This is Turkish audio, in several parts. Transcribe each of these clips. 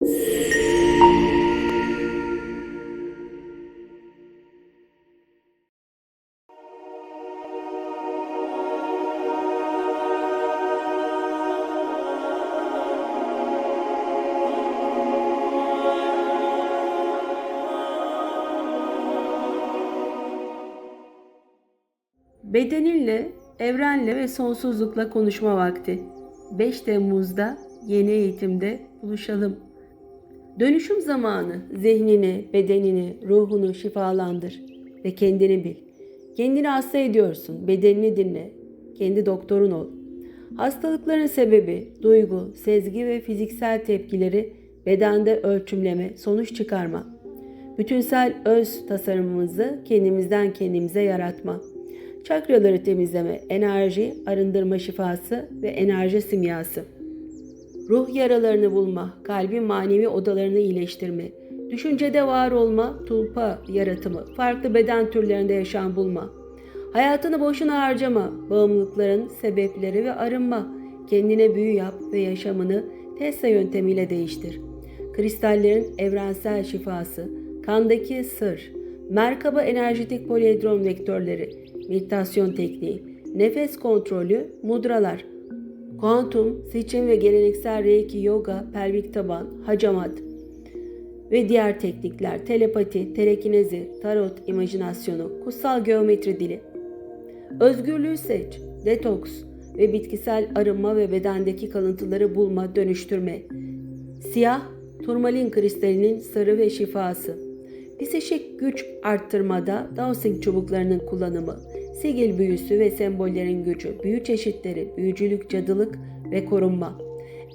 Bedeninle, evrenle ve sonsuzlukla konuşma vakti. 5 Temmuz'da yeni eğitimde buluşalım. Dönüşüm zamanı zihnini, bedenini, ruhunu şifalandır ve kendini bil. Kendini hasta ediyorsun, bedenini dinle. Kendi doktorun ol. Hastalıkların sebebi, duygu, sezgi ve fiziksel tepkileri bedende ölçümleme, sonuç çıkarma. Bütünsel öz tasarımımızı kendimizden kendimize yaratma. Çakraları temizleme, enerji, arındırma şifası ve enerji simyası. Ruh yaralarını bulma, kalbin manevi odalarını iyileştirme, düşüncede var olma, tulpa yaratımı, farklı beden türlerinde yaşam bulma. Hayatını boşuna harcama, bağımlılıkların sebepleri ve arınma. Kendine büyü yap ve yaşamını Tesla yöntemiyle değiştir. Kristallerin evrensel şifası, kandaki sır, Merkaba enerjetik poliedron vektörleri, meditasyon tekniği, nefes kontrolü, mudralar, kuantum, seçim ve geleneksel reiki yoga, pelvik taban, hacamat ve diğer teknikler, telepati, telekinezi, tarot, imajinasyonu, kutsal geometri dili. Özgürlüğü seç, detoks ve bitkisel arınma ve bedendeki kalıntıları bulma, dönüştürme. Siyah, turmalin kristalinin sarı ve şifası. Psişik güç arttırmada Dowsing çubuklarının kullanımı, sigil büyüsü ve sembollerin gücü, büyü çeşitleri, büyücülük, cadılık ve korunma.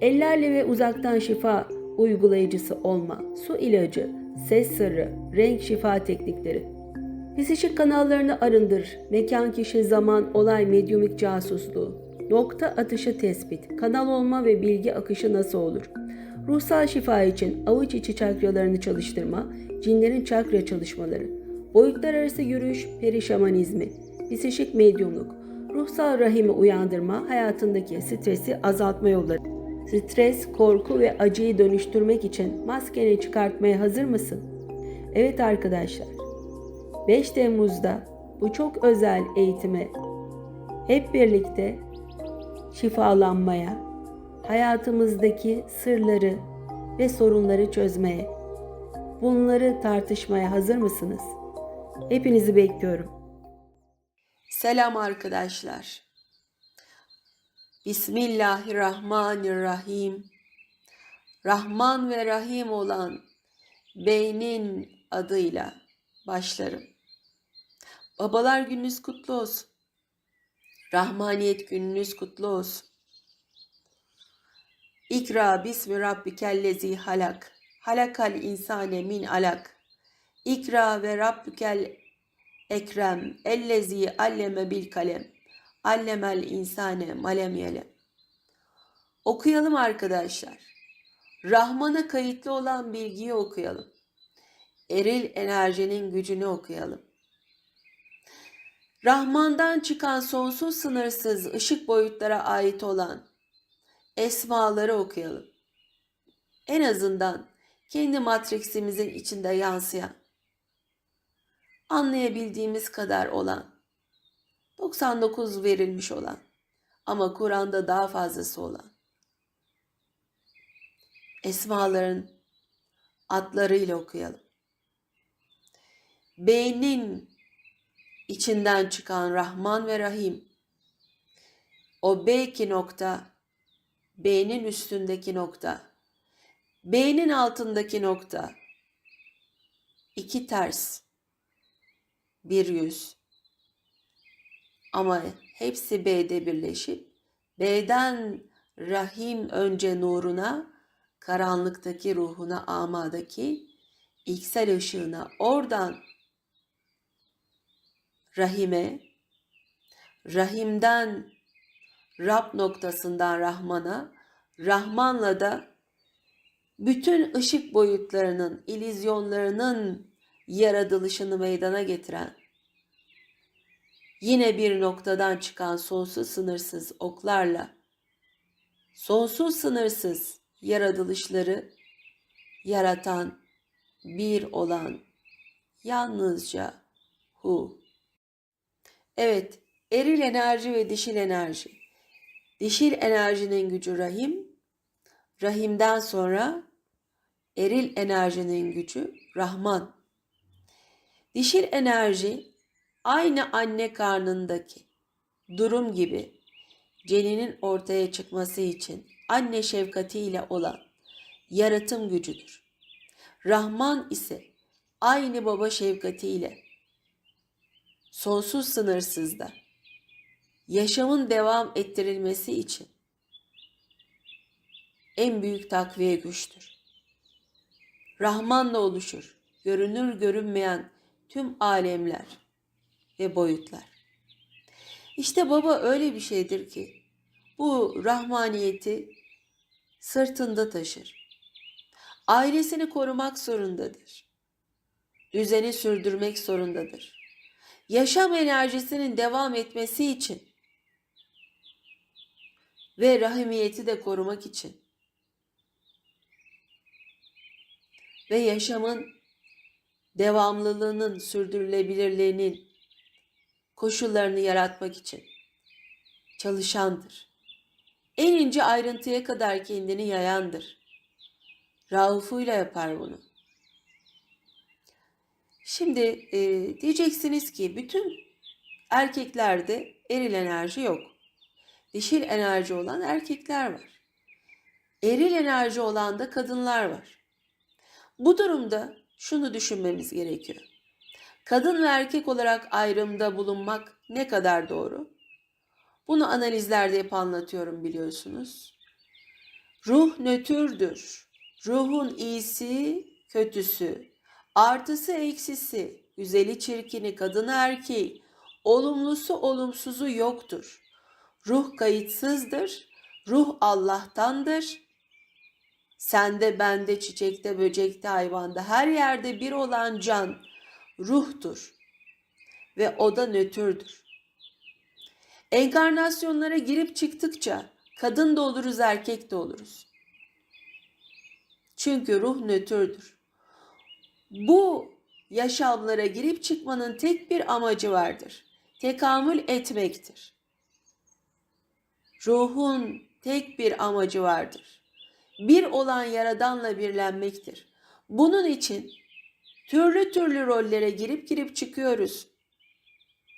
Ellerle ve uzaktan şifa uygulayıcısı olma, su ilacı, ses sırrı, renk şifa teknikleri. Psişik kanallarını arındır, mekan kişi zaman olay medyumik casusluğu, nokta atışı tespit, kanal olma ve bilgi akışı nasıl olur? Ruhsal şifa için avuç içi çakralarını çalıştırma, cinlerin çakra çalışmaları, boyutlar arası yürüyüş, perişamanizmi, psişik medyumluk, ruhsal rahimi uyandırma, hayatındaki stresi azaltma yolları. Stres, korku ve acıyı dönüştürmek için maskeni çıkartmaya hazır mısın? Evet arkadaşlar. 5 Temmuz'da bu çok özel eğitime hep birlikte şifalanmaya, hayatımızdaki sırları ve sorunları çözmeye, bunları tartışmaya hazır mısınız? Hepinizi bekliyorum. Selam arkadaşlar. Bismillahirrahmanirrahim. Rahman ve Rahim olan beynin adıyla başlarım. Babalar gününüz kutlu olsun. Rahmaniyet gününüz kutlu olsun. İkra bismi rabbikellezi halak. Halakal insane min alak. İkra ve rabbükel ekrem. Ellezi alleme bil kalem. Allemel insane malem yelem. Okuyalım arkadaşlar. Rahman'a kayıtlı olan bilgiyi okuyalım. Eril enerjinin gücünü okuyalım. Rahman'dan çıkan sonsuz sınırsız ışık boyutlara ait olan esmaları okuyalım. En azından kendi matrisimizin içinde yansıyan, anlayabildiğimiz kadar olan, 99 verilmiş olan ama Kur'an'da daha fazlası olan esmaların adlarıyla okuyalım. Beynin içinden çıkan Rahman ve Rahim o B2 nokta B'nin üstündeki nokta B'nin altındaki nokta iki ters bir yüz. Ama hepsi B'de birleşip B'den Rahim önce nuruna karanlıktaki ruhuna amadaki ilksel ışığına oradan rahime, rahimden Rab noktasından Rahman'a, Rahman'la da bütün ışık boyutlarının, ilizyonlarının yaratılışını meydana getiren, yine bir noktadan çıkan sonsuz sınırsız oklarla, sonsuz sınırsız yaratılışları yaratan, bir olan yalnızca Hu. Evet, eril enerji ve dişil enerji. Dişil enerjinin gücü rahim, rahimden sonra eril enerjinin gücü Rahman. Dişil enerji aynı anne karnındaki durum gibi ceninin ortaya çıkması için anne şefkatiyle olan yaratım gücüdür. Rahman ise aynı baba şefkatiyle sonsuz sınırsızda yaşamın devam ettirilmesi için en büyük takviye güçtür. Rahmanla oluşur, görünür görünmeyen tüm alemler ve boyutlar. İşte baba öyle bir şeydir ki bu rahmaniyeti sırtında taşır. Ailesini korumak zorundadır. Düzeni sürdürmek zorundadır. Yaşam enerjisinin devam etmesi için ve rahimiyeti de korumak için ve yaşamın devamlılığının, sürdürülebilirliğinin koşullarını yaratmak için çalışandır. En ince ayrıntıya kadar kendini yayandır. Raufuyla yapar bunu. Şimdi e, diyeceksiniz ki bütün erkeklerde eril enerji yok. Dişil enerji olan erkekler var. Eril enerji olan da kadınlar var. Bu durumda şunu düşünmemiz gerekiyor. Kadın ve erkek olarak ayrımda bulunmak ne kadar doğru? Bunu analizlerde hep anlatıyorum biliyorsunuz. Ruh nötrdür. Ruhun iyisi, kötüsü, artısı, eksisi, güzeli, çirkini, kadını, erkeği, olumlusu, olumsuzu yoktur. Ruh kayıtsızdır. Ruh Allah'tandır. Sende, bende, çiçekte, böcekte, hayvanda, her yerde bir olan can ruhtur. Ve o da nötrdür. Enkarnasyonlara girip çıktıkça kadın da oluruz, erkek de oluruz. Çünkü ruh nötrdür. Bu yaşamlara girip çıkmanın tek bir amacı vardır. Tekamül etmektir. Ruhun tek bir amacı vardır. Bir olan yaradanla birlenmektir. Bunun için türlü türlü rollere girip girip çıkıyoruz.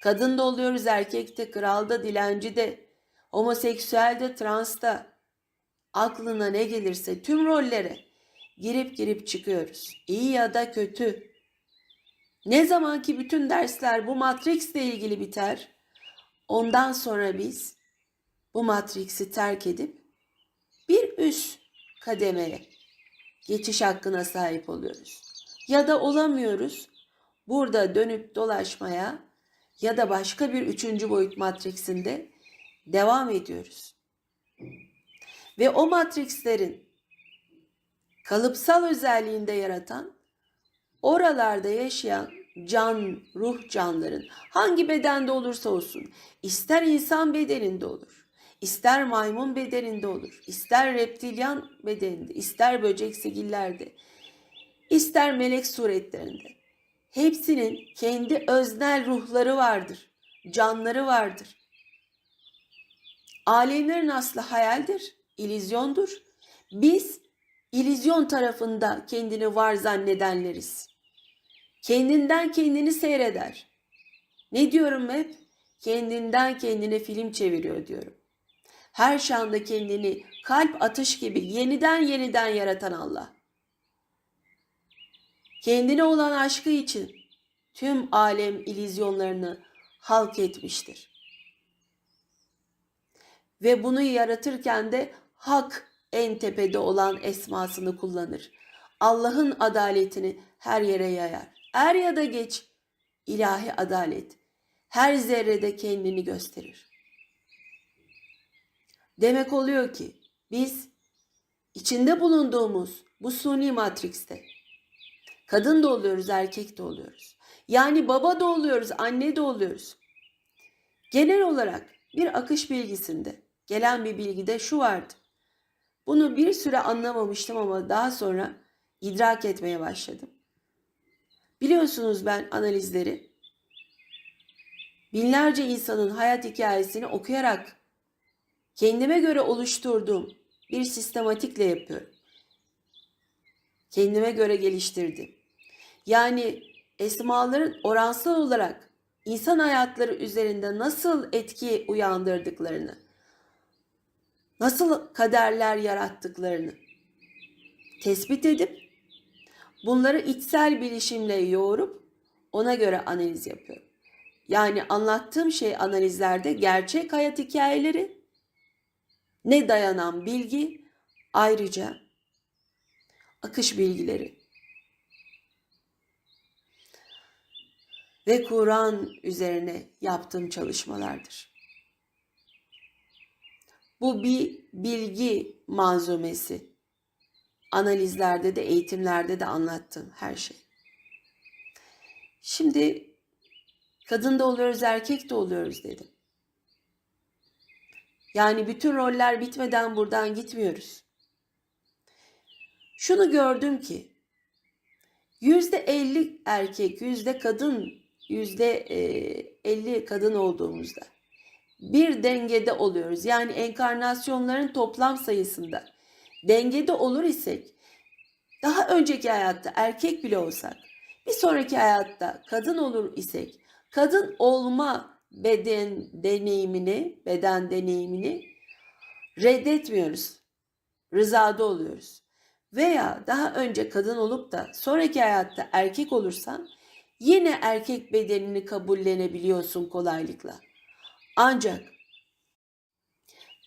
Kadın da oluyoruz, erkek de, kral da, dilenci de, homoseksüel de, trans da. Aklına ne gelirse tüm rollere girip girip çıkıyoruz. İyi ya da kötü. Ne zaman ki bütün dersler bu Matrix ile ilgili biter, ondan sonra biz bu Matrix'i terk edip bir üst kademeye geçiş hakkına sahip oluyoruz. Ya da olamıyoruz. Burada dönüp dolaşmaya ya da başka bir üçüncü boyut matriksinde devam ediyoruz. Ve o matrikslerin kalıpsal özelliğinde yaratan oralarda yaşayan can, ruh canların hangi bedende olursa olsun, ister insan bedeninde olur, ister maymun bedeninde olur, ister reptilyan bedeninde, ister böcek sigillerde, ister melek suretlerinde. Hepsinin kendi öznel ruhları vardır, canları vardır. Alemlerin aslı hayaldir, ilizyondur. Biz ilizyon tarafında kendini var zannedenleriz. Kendinden kendini seyreder. Ne diyorum hep? Kendinden kendine film çeviriyor diyorum. Her şanda kendini kalp atış gibi yeniden yeniden yaratan Allah. Kendine olan aşkı için tüm alem ilizyonlarını halk etmiştir. Ve bunu yaratırken de hak en tepede olan esmasını kullanır. Allah'ın adaletini her yere yayar. Er ya da geç ilahi adalet her zerrede kendini gösterir. Demek oluyor ki biz içinde bulunduğumuz bu suni matrikste kadın da oluyoruz, erkek de oluyoruz. Yani baba da oluyoruz, anne de oluyoruz. Genel olarak bir akış bilgisinde gelen bir bilgide şu vardı. Bunu bir süre anlamamıştım ama daha sonra idrak etmeye başladım. Biliyorsunuz ben analizleri binlerce insanın hayat hikayesini okuyarak kendime göre oluşturduğum bir sistematikle yapıyorum. Kendime göre geliştirdim. Yani esmaların oransal olarak insan hayatları üzerinde nasıl etki uyandırdıklarını, nasıl kaderler yarattıklarını tespit edip bunları içsel bilişimle yoğurup ona göre analiz yapıyorum. Yani anlattığım şey analizlerde gerçek hayat hikayeleri, ne dayanan bilgi, ayrıca akış bilgileri ve Kur'an üzerine yaptığım çalışmalardır. Bu bir bilgi malzumesi. Analizlerde de eğitimlerde de anlattığım her şey. Şimdi kadın da oluyoruz, erkek de oluyoruz dedim. Yani bütün roller bitmeden buradan gitmiyoruz. Şunu gördüm ki yüzde elli erkek, yüzde kadın, yüzde e, elli kadın olduğumuzda bir dengede oluyoruz. Yani enkarnasyonların toplam sayısında dengede olur isek daha önceki hayatta erkek bile olsak bir sonraki hayatta kadın olur isek kadın olma beden deneyimini, beden deneyimini reddetmiyoruz. Rızada oluyoruz. Veya daha önce kadın olup da sonraki hayatta erkek olursan yine erkek bedenini kabullenebiliyorsun kolaylıkla. Ancak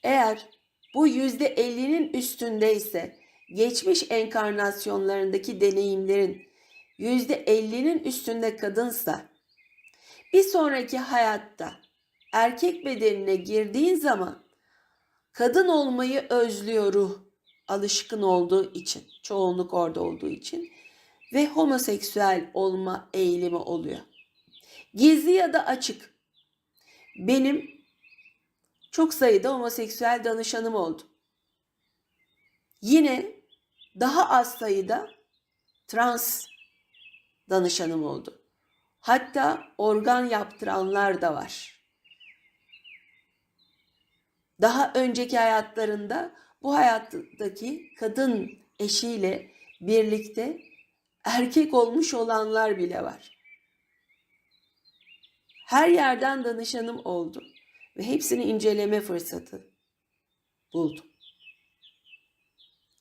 eğer bu yüzde ellinin üstündeyse geçmiş enkarnasyonlarındaki deneyimlerin yüzde ellinin üstünde kadınsa bir sonraki hayatta erkek bedenine girdiğin zaman kadın olmayı özlüyor ruh alışkın olduğu için, çoğunluk orada olduğu için ve homoseksüel olma eğilimi oluyor. Gizli ya da açık. Benim çok sayıda homoseksüel danışanım oldu. Yine daha az sayıda trans danışanım oldu. Hatta organ yaptıranlar da var. Daha önceki hayatlarında bu hayattaki kadın eşiyle birlikte erkek olmuş olanlar bile var. Her yerden danışanım oldu ve hepsini inceleme fırsatı buldum.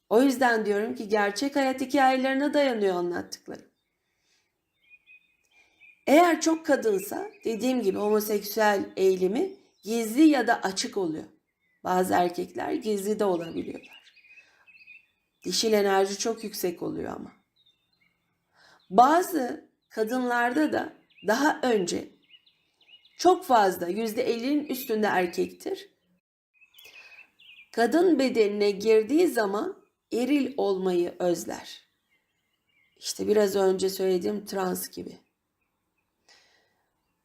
O yüzden diyorum ki gerçek hayat hikayelerine dayanıyor anlattıklarım. Eğer çok kadınsa dediğim gibi homoseksüel eğilimi gizli ya da açık oluyor. Bazı erkekler gizli de olabiliyorlar. Dişil enerji çok yüksek oluyor ama. Bazı kadınlarda da daha önce çok fazla yüzde ellinin üstünde erkektir. Kadın bedenine girdiği zaman eril olmayı özler. İşte biraz önce söylediğim trans gibi.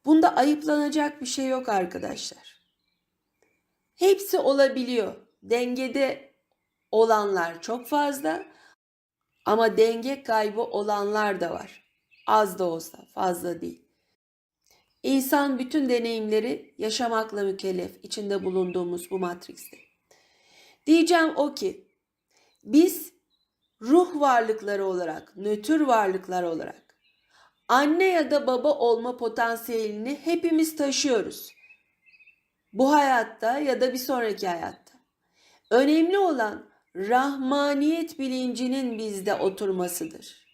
Bunda ayıplanacak bir şey yok arkadaşlar. Hepsi olabiliyor. Dengede olanlar çok fazla ama denge kaybı olanlar da var. Az da olsa, fazla değil. İnsan bütün deneyimleri yaşamakla mükellef içinde bulunduğumuz bu matrikste. Diyeceğim o ki biz ruh varlıkları olarak, nötr varlıklar olarak anne ya da baba olma potansiyelini hepimiz taşıyoruz. Bu hayatta ya da bir sonraki hayatta. Önemli olan rahmaniyet bilincinin bizde oturmasıdır.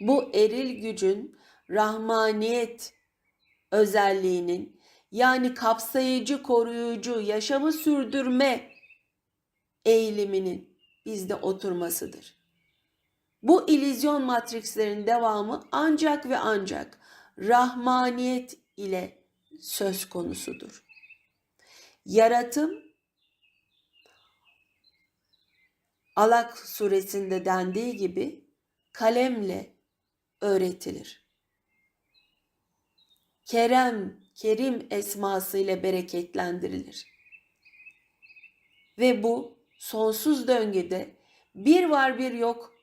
Bu eril gücün rahmaniyet özelliğinin yani kapsayıcı, koruyucu, yaşamı sürdürme eğiliminin bizde oturmasıdır. Bu ilizyon matrikslerin devamı ancak ve ancak rahmaniyet ile söz konusudur. Yaratım Alak suresinde dendiği gibi kalemle öğretilir. Kerem, Kerim esması ile bereketlendirilir. Ve bu sonsuz döngüde bir var bir yok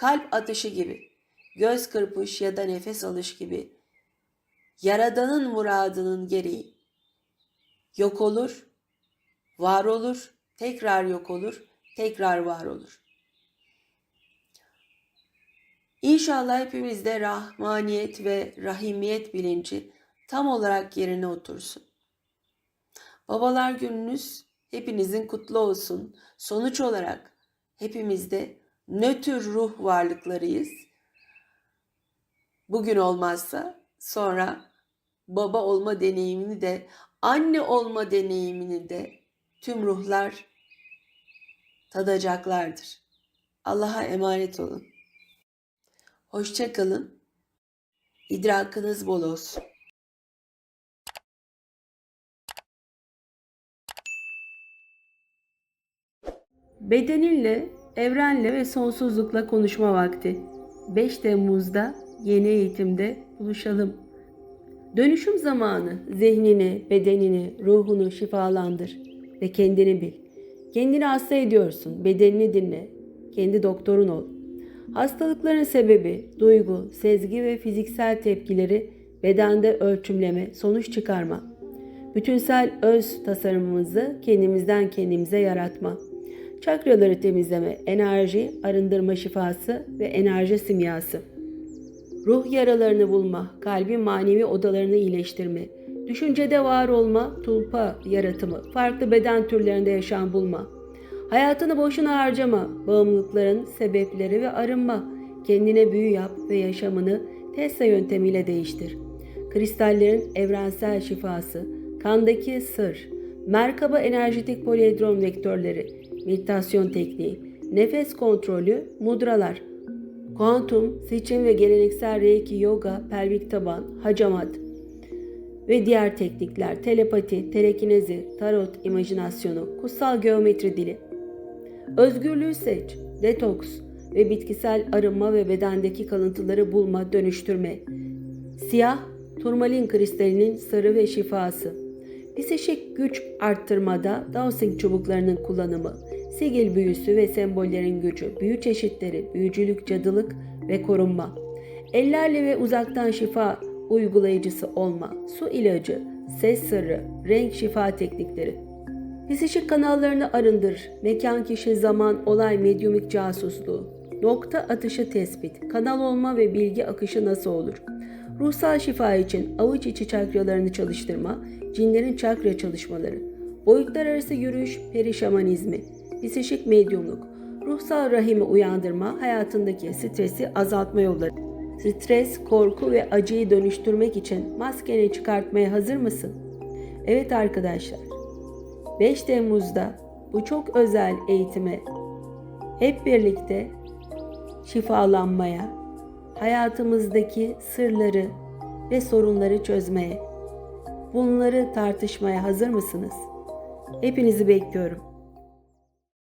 kalp atışı gibi, göz kırpış ya da nefes alış gibi Yaradan'ın muradının gereği yok olur, var olur, tekrar yok olur, tekrar var olur. İnşallah hepimizde rahmaniyet ve rahimiyet bilinci tam olarak yerine otursun. Babalar gününüz hepinizin kutlu olsun. Sonuç olarak hepimiz de nötr ruh varlıklarıyız. Bugün olmazsa sonra baba olma deneyimini de anne olma deneyimini de tüm ruhlar tadacaklardır. Allah'a emanet olun. Hoşça kalın. İdrakınız bol olsun. Bedeninle, evrenle ve sonsuzlukla konuşma vakti. 5 Temmuz'da yeni eğitimde buluşalım. Dönüşüm zamanı zihnini, bedenini, ruhunu şifalandır ve kendini bil. Kendini hasta ediyorsun, bedenini dinle. Kendi doktorun ol. Hastalıkların sebebi, duygu, sezgi ve fiziksel tepkileri bedende ölçümleme, sonuç çıkarma. Bütünsel öz tasarımımızı kendimizden kendimize yaratma. Çakraları temizleme, enerji, arındırma şifası ve enerji simyası. Ruh yaralarını bulma, kalbin manevi odalarını iyileştirme, düşüncede var olma, tulpa yaratımı, farklı beden türlerinde yaşam bulma. Hayatını boşuna harcama, bağımlılıkların sebepleri ve arınma. Kendine büyü yap ve yaşamını Tesla yöntemiyle değiştir. Kristallerin evrensel şifası, kandaki sır, Merkaba enerjitik poliedron vektörleri, meditasyon tekniği, nefes kontrolü, mudralar, kuantum, seçim ve geleneksel reiki yoga, pelvik taban, hacamat ve diğer teknikler, telepati, telekinezi, tarot imajinasyonu, kutsal geometri dili. Özgürlüğü seç, detoks ve bitkisel arınma ve bedendeki kalıntıları bulma, dönüştürme. Siyah, turmalin kristalinin sarı ve şifası. Psişik güç arttırmada Dowsing çubuklarının kullanımı, sigil büyüsü ve sembollerin gücü, büyü çeşitleri, büyücülük, cadılık ve korunma. Ellerle ve uzaktan şifa uygulayıcısı olma, su ilacı, ses sırrı, renk şifa teknikleri. Psişik kanallarını arındır, mekan kişi zaman olay medyumik casusluğu, nokta atışı tespit, kanal olma ve bilgi akışı nasıl olur? Ruhsal şifa için avuç içi çakralarını çalıştırma, cinlerin çakra çalışmaları, boyutlar arası yürüyüş, perişamanizmi, psişik medyumluk, ruhsal rahimi uyandırma, hayatındaki stresi azaltma yolları. Stres, korku ve acıyı dönüştürmek için maskeni çıkartmaya hazır mısın? Evet arkadaşlar. 5 Temmuz'da bu çok özel eğitime hep birlikte şifalanmaya, hayatımızdaki sırları ve sorunları çözmeye, bunları tartışmaya hazır mısınız? Hepinizi bekliyorum.